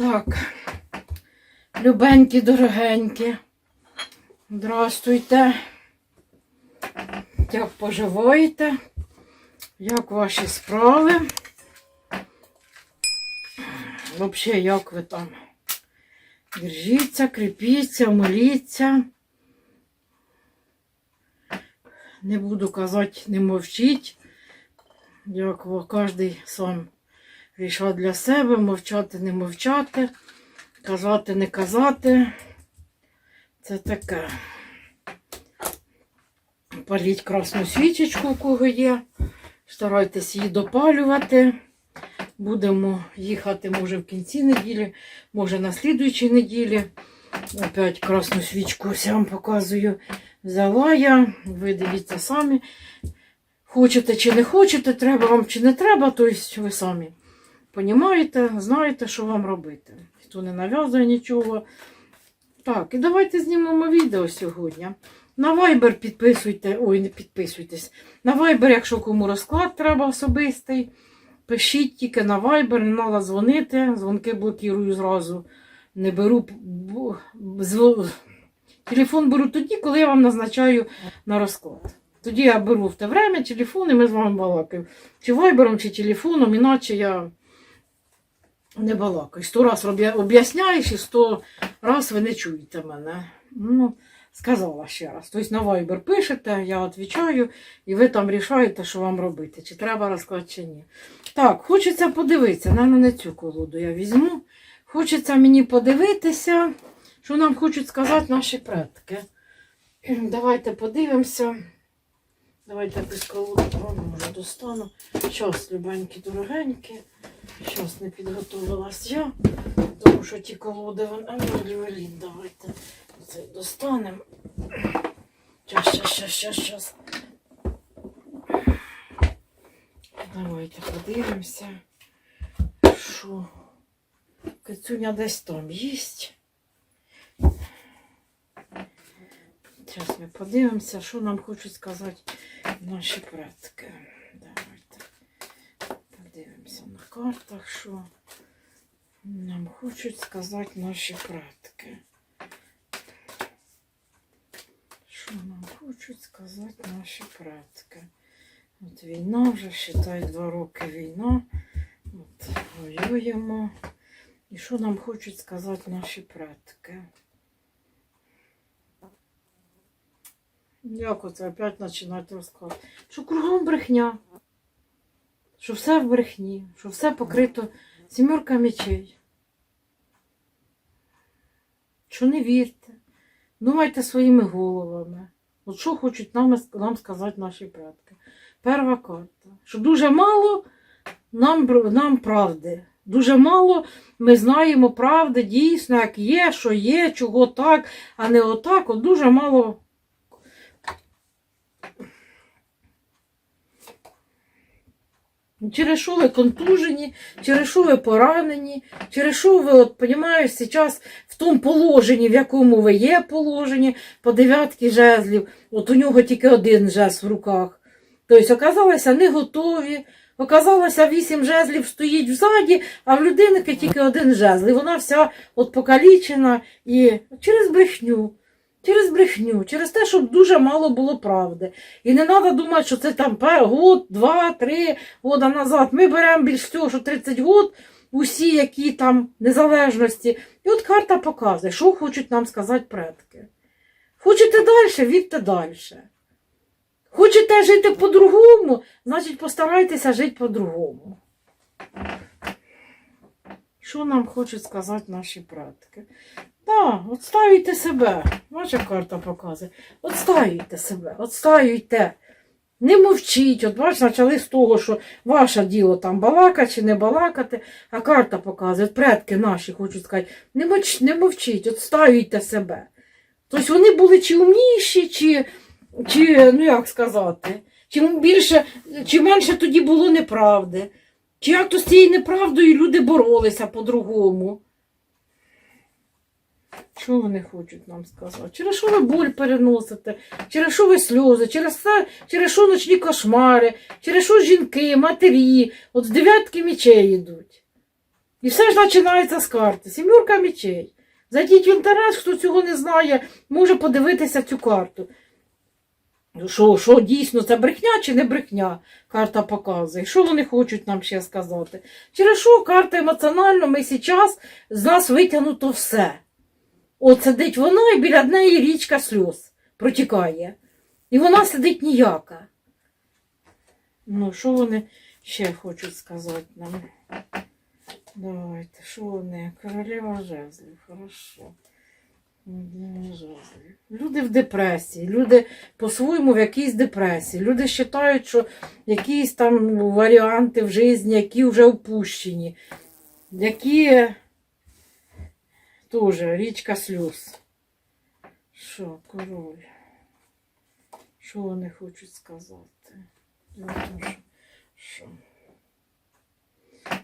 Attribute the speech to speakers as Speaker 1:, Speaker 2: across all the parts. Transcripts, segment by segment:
Speaker 1: Так, любенькі, дорогенькі. Здрастуйте. Як поживаєте? Як ваші справи? Взагалі, як ви там? Держіться, кріпіться, моліться. Не буду казати, не мовчіть. Як кожен сам рішав для себе, мовчати, не мовчати, казати, не казати. Це таке. Паліть красну свічечку, у кого є. Старайтесь її допалювати. Будемо їхати, може, в кінці неділі, може на слідуючій неділі. Опять красну свічку вам показую. Взяла я. Ви дивіться самі. Хочете чи не хочете, треба вам чи не треба, тобто ви самі понімаєте, знаєте, що вам робити. Хто не нав'язує нічого. Так, і давайте знімемо відео сьогодні. На Viber підписуйте, ой, не підписуйтесь. На Viber, якщо кому розклад треба особистий, пишіть тільки на Viber, не треба дзвонити. Дзвонки блокірую зразу. Не беру. Телефон беру тоді, коли я вам назначаю на розклад. Тоді я беру в те время телефон і ми з вами балакаємо. Чи вайбером, чи телефоном, іначе я не балакаю. Сто раз об'ясняєш і сто раз ви не чуєте мене. Ну, сказала ще раз. Тобто на вайбер пишете, я відповідаю, і ви там рішаєте, що вам робити, чи треба розклад, чи ні. Так, хочеться подивитися, Наверно, не цю колоду я візьму. Хочеться мені подивитися, що нам хочуть сказати наші предки. Давайте подивимося. Давайте якусь колоду О, може достану. Щас, любенькі, дорогенькі. Щас не підготувалась я. Тому що ті колоди вон. А ну, Лівелін, давайте. Це достанемо. Щас, щас, щас, щас, щас. Давайте подивимося. Що? Кицюня десь там їсть. Зараз ми подивимося, що нам хочуть сказати наші предки. Давайте подивимося на картах, що нам хочуть сказати наші предки. Що нам хочуть сказати наші предки? От війна вже, считай, два роки війна. От воюємо. І що нам хочуть сказати наші предки? Як оце опять починати розказувати? Що кругом брехня. Що все в брехні, що все покрито сімерка мечей. Що не вірте. Думайте своїми головами. От що хочуть нам, нам сказати наші предки. Перша карта. Що дуже мало нам, нам правди. Дуже мало ми знаємо правди дійсно, як є, що є, чого так, а не отак. От дуже мало Через що ви контужені, через що ви поранені, через що ви, от, понімаєш, зараз в тому положенні, в якому ви є положенні, по дев'ятки жезлів, от у нього тільки один жезл в руках. Тобто, оказалося, не готові, оказалося, вісім жезлів стоїть взаді, а в людинки тільки один жезл. І вона вся от покалічена і через брехню. Через брехню, через те, щоб дуже мало було правди. І не треба думати, що це там год, два, три года назад. Ми беремо більш всього, що 30 год, усі, які там незалежності. І от карта показує, що хочуть нам сказати предки. Хочете далі, вірте далі. Хочете жити по-другому, значить постарайтеся жити по-другому. Що нам хочуть сказати наші предки? Так, отстаюйте себе. Ваша карта показує. Отстаюйте себе, отстаюйте. Не мовчіть. От бачиш, почали з того, що ваше діло там балакати чи не балакати, а карта показує, от предки наші хочуть сказати, не, моч, не мовчіть, отстаюйте себе. Тобто вони були чи умніші, чи, чи ну як сказати, чи більше, чи менше тоді було неправди. Чи як то з цією неправдою люди боролися по-другому. Що вони хочуть нам сказати? Через що ви боль переносите, через що ви сльози, через, це, через що ночні кошмари, через що жінки, матері, от з дев'ятки мічей йдуть. І все ж починається з карти. Сімерка мечей. Зайдіть в інтернет, хто цього не знає, може подивитися цю карту. Що, що дійсно це брехня чи не брехня, карта показує. Що вони хочуть нам ще сказати? Через що карта емоціонально, ми зараз з нас витягнуто все. От сидить вона і біля неї річка сльоз протікає. І вона сидить ніяка. Ну, що вони ще хочуть сказати нам? Давайте, що вони? Королева жезлів, хорошо. Люди в депресії, люди по-своєму в якійсь депресії. Люди вважають, що якісь там варіанти в житті, які вже опущені, які теж річка сльоз. Що, король? Що вони хочуть сказати? Що?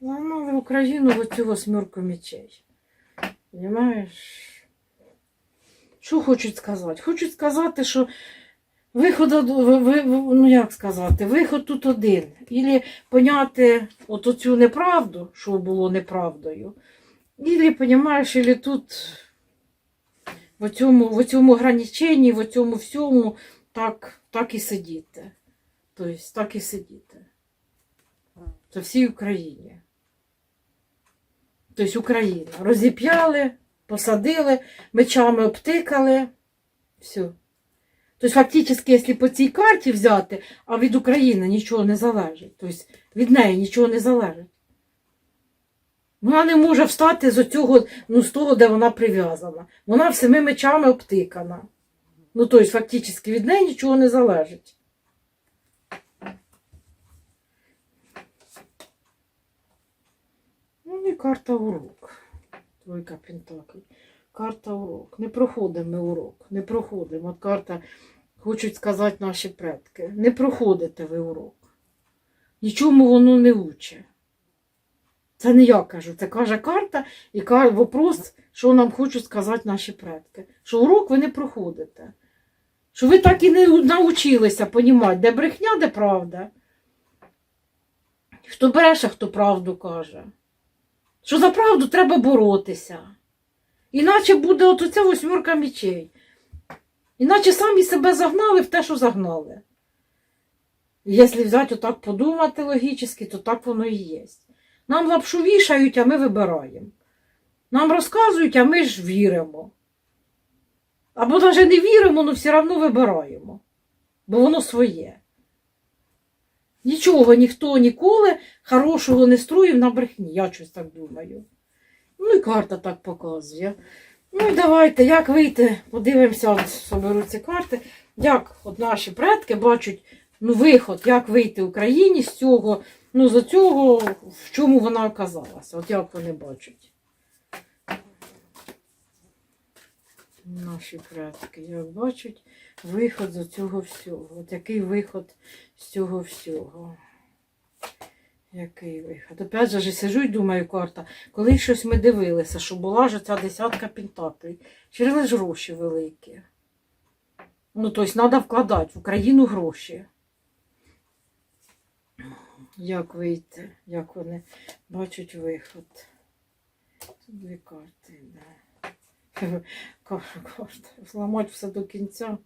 Speaker 1: Загнали Україну в оцю восьмерку мечей. Понимаєш? Що хочуть сказати? Хочуть сказати, що виход, од- ви- ви- ви- ну як сказати, виход тут один. Ілі поняти от оцю неправду, що було неправдою. Ілі, понімаєш, ілі тут в цьому, в цьому ограниченні, в цьому всьому так, так і сидіти. Тобто так і сидіти. Це всій Україні. Тобто Україна. Розіп'яли, посадили, мечами обтикали. Все. Тобто, фактично, якщо по цій карті взяти, а від України нічого не залежить. Тобто від неї нічого не залежить. Вона не може встати з цього, ну, з того, де вона прив'язана. Вона всіми мечами обтикана. Ну, тобто, фактично, від неї нічого не залежить. Ну і карта урок. Двойка Пентаклей. Карта урок. Не проходимо ми урок. Не проходимо. От карта, хочуть сказати наші предки. Не проходите ви урок. Нічому воно не уче. Це не я кажу, це каже карта і каже вопрос, що нам хочуть сказати наші предки. Що урок ви не проходите. Що ви так і не навчилися понімати, де брехня, де правда. Хто бреше, хто правду каже. Що за правду треба боротися. Іначе буде от оця восьмерка мічей. Іначе самі себе загнали в те, що загнали. Якщо взяти отак подумати логічно, то так воно і є. Нам лапшу вішають, а ми вибираємо. Нам розказують, а ми ж віримо. Або навіть не віримо, але все одно вибираємо. Бо воно своє. Нічого ніхто ніколи хорошого не строїв на брехні, я щось так думаю. Ну і карта так показує. Ну і давайте, як вийти, подивимося, соберу ці карти, як от наші предки бачать ну, виход, як вийти Україні з цього, ну, з цього, в чому вона оказалася. От як вони бачать. Наші предки, як бачать виход з цього всього. От який виход з цього всього. Який виход? Опять же, сижу і думаю, карта, коли щось ми дивилися, що була ж ця десятка пентаклей, через гроші великі. Ну, тобто, треба вкладати в Україну гроші. Як вийти, як вони бачать виход. Тут дві карти, да. Карта, карта. Зламати все до кінця.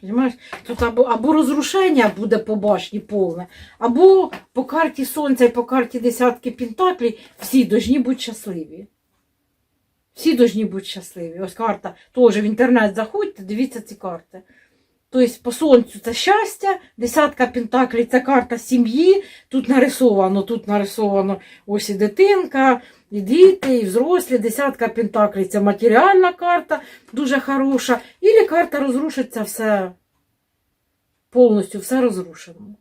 Speaker 1: Понимаєш? Тут або, або розрушення буде по башні повне, або по карті сонця і по карті десятки пентаклей всі должні бути щасливі. Всі должні бути щасливі. Ось карта теж в інтернет заходьте, дивіться ці карти. Тобто по сонцю це щастя, десятка пентаклей це карта сім'ї. Тут нарисовано, тут нарисовано ось і дитинка, і діти, і взрослі. Десятка пентаклей це матеріальна карта, дуже хороша. Ілі карта розрушиться все повністю, все розрушено.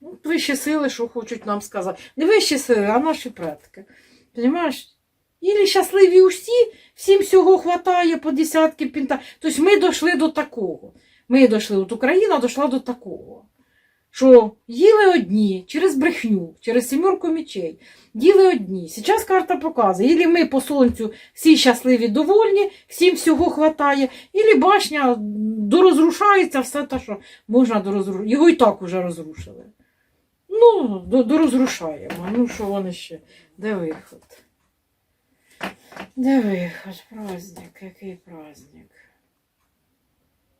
Speaker 1: Ну, Вищі сили, що хочуть нам сказати. Не вищі сили, а наші предки. Понимаєш? Ілі щасливі усі, всім всього хватає по десятки пінта. Тобто ми дійшли до такого. Ми дійшли, от Україна дійшла до такого. Що їли одні через брехню, через сімерку мічей. Їли одні. Зараз карта показує. Ілі ми по сонцю всі щасливі, довольні, всім всього хватає, ілі башня дорозрушається все те, що можна дорозрушити. Його і так уже розрушили. Ну, дорозрушаємо. Ну, що вони ще? Де виход? Де виход? Праздник, який праздник?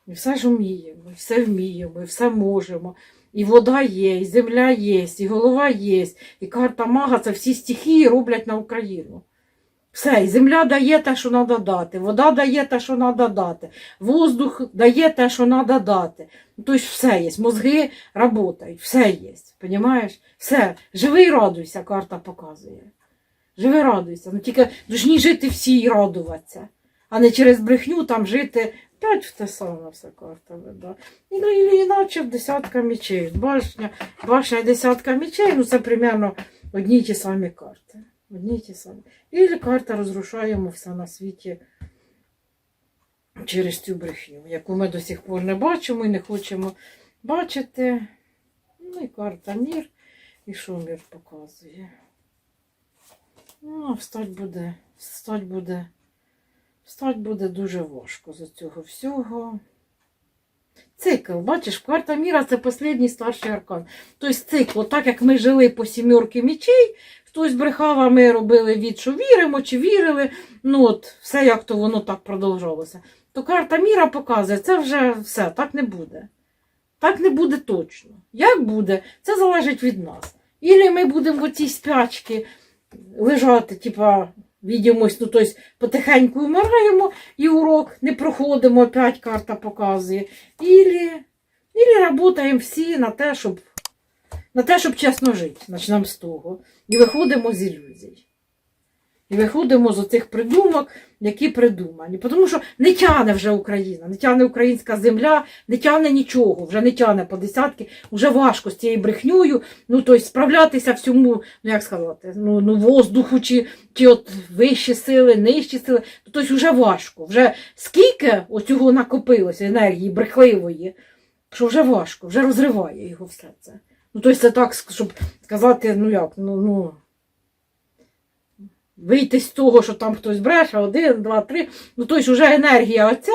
Speaker 1: Ми все ж вміємо, все вміємо, і все можемо. І вода є, і земля є, і голова є, і карта мага це всі стихії роблять на Україну. Все, і земля дає те, що треба дати, вода дає те, що треба дати, воздух дає те, що треба дати. Тобто все є, мозги працюють, все є. Понімаєш? Все. Живи і радуйся, карта показує. Живи, радуйся. Ну тільки должні жити всі і радуватися, а не через брехню там жити. П'ять в те саме все карта веде. І, ну, і, іначе в десятка мечей. Башня, башня десятка мечей, ну це примерно одні й ті самі карти. Одні й ті самі. І карта розрушаємо все на світі через цю брехню, яку ми до сих пор не бачимо і не хочемо бачити. Ну і карта мір. І що мір показує? Ну, встать буде, встать буде, встать буде дуже важко з цього всього. Цикл, бачиш, карта міра це останній старший аркан. Тобто цикл, так як ми жили по сімерки мічей, хтось брехав, а ми робили від, що віримо чи вірили. Ну от, все як то воно так продовжалося. То карта міра показує, це вже все, так не буде. Так не буде точно. Як буде, це залежить від нас. Ілі ми будемо в цій спячці лежати, типа, відімось, ну, тобто потихеньку вмираємо, і урок не проходимо, опять карта показує. Ілі, ілі працюємо всі на те, щоб, на те, щоб чесно жити. Почнемо з того. І виходимо з ілюзій. І виходимо з оцих придумок, які придумані. Тому що не тяне вже Україна, не тяне українська земля, не тяне нічого, вже не тяне по десятки, вже важко з цією брехньою, ну тобто справлятися всьому, ну як сказати, ну, ну воздуху, чи, чи от вищі сили, нижчі сили, ну, тобто вже важко. Вже скільки оцього накопилося енергії брехливої, що вже важко, вже розриває його все це. Ну, тобто це так, щоб сказати, ну як, ну, ну вийти з того, що там хтось бреше, один, два, три. Ну, тобто вже енергія оця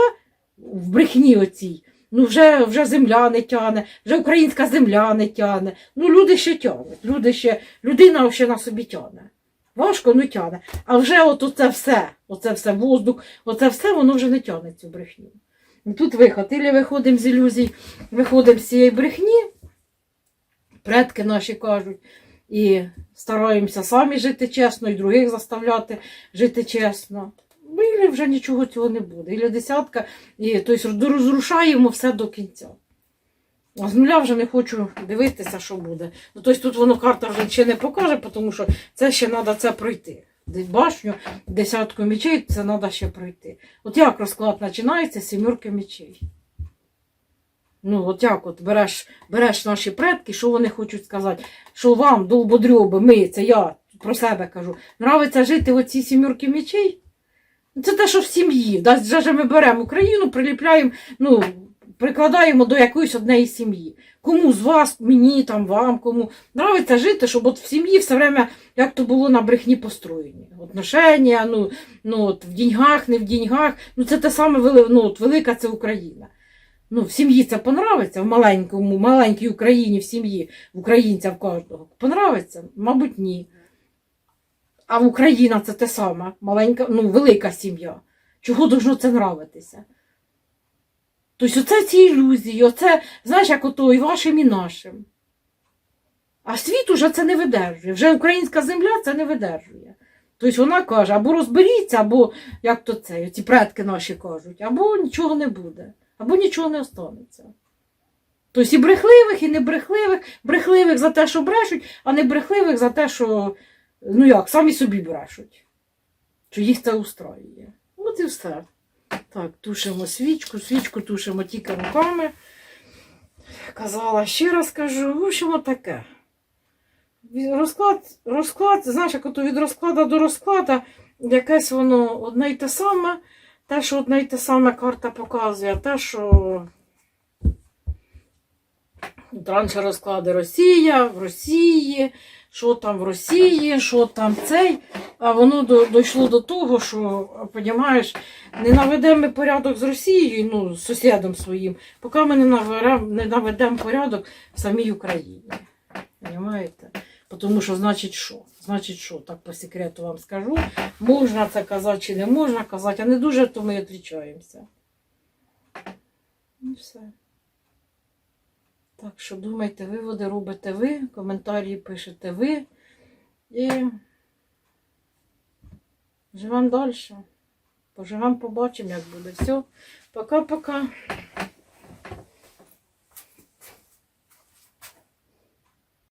Speaker 1: в брехні оцій. Ну, вже, вже земля не тяне, вже українська земля не тяне. Ну, люди ще тянуть. Люди ще, людина ще на собі тяне. Важко, ну тяне. А вже от оце все, оце все, воздух, оце все, воно вже не тяне цю брехню. Тут виход. Ілі виходимо з ілюзій, виходимо з цієї брехні, предки наші кажуть, і стараємося самі жити чесно, і других заставляти жити чесно. Ну, вже нічого цього не буде. Ілі десятка, і тобто розрушаємо все до кінця. А з нуля вже не хочу дивитися, що буде. Ну, тобто тут воно карта вже ще не покаже, тому що це ще треба це пройти. Башню, десятку мечей, це треба ще пройти. От як розклад починається з сімерки мечей. Ну, от як от береш, береш наші предки, що вони хочуть сказати, що вам, долбодрьоби, ми, це я про себе кажу, нравиться жити в оцій сімерки мечей? Це те, що в сім'ї. Да, Даже ми беремо Україну, приліпляємо, ну, прикладаємо до якоїсь однієї сім'ї. Кому з вас, мені, там, вам, кому нравиться жити, щоб от в сім'ї все время, як то було на брехні построєні. Отношення, ну, ну, от, в деньгах, не в деньгах. Ну, це те саме ну, от, велика це Україна. Ну, в сім'ї це понравиться, в маленькому, маленькій Україні, в сім'ї, в українця в кожного. Понравиться? Мабуть, ні. А Україна це те саме, маленька, ну, велика сім'я. Чого должно це нравитися? Тобто оце ці ілюзії, оце, знаєш, як ото і вашим, і нашим. А світ уже це не видержує. Вже українська земля це не видержує. Тобто вона каже, або розберіться, або як то це, ці предки наші кажуть, або нічого не буде, або нічого не останеться. Тобто і брехливих, і небрехливих, брехливих за те, що брешуть, а не брехливих за те, що, ну як, самі собі брешуть. Що їх це устраює. От і все. Так, тушимо свічку, свічку тушимо тільки руками. Казала, ще раз кажу, в общем, таке. Розклад, розклад, знаєш, як ото від розкладу до розкладу, якесь воно одне й те саме. Те, що одне й те саме карта показує, те, що раніше розклади Росія, в Росії, що там в Росії, що там цей. А воно до, дійшло до того, що, розумієш, не наведемо порядок з Росією, ну, з сусідом своїм, поки ми не наведемо, не наведемо порядок в самій Україні. Понимаєте? Тому що значить що? Значить що? Так по секрету вам скажу. Можна це казати чи не можна казати, а не дуже то ми відрічаємося. І все. Так що думайте, виводи робите ви, коментарі пишете ви. І живемо далі. Поживемо, побачимо, як буде. Все. Пока-пока.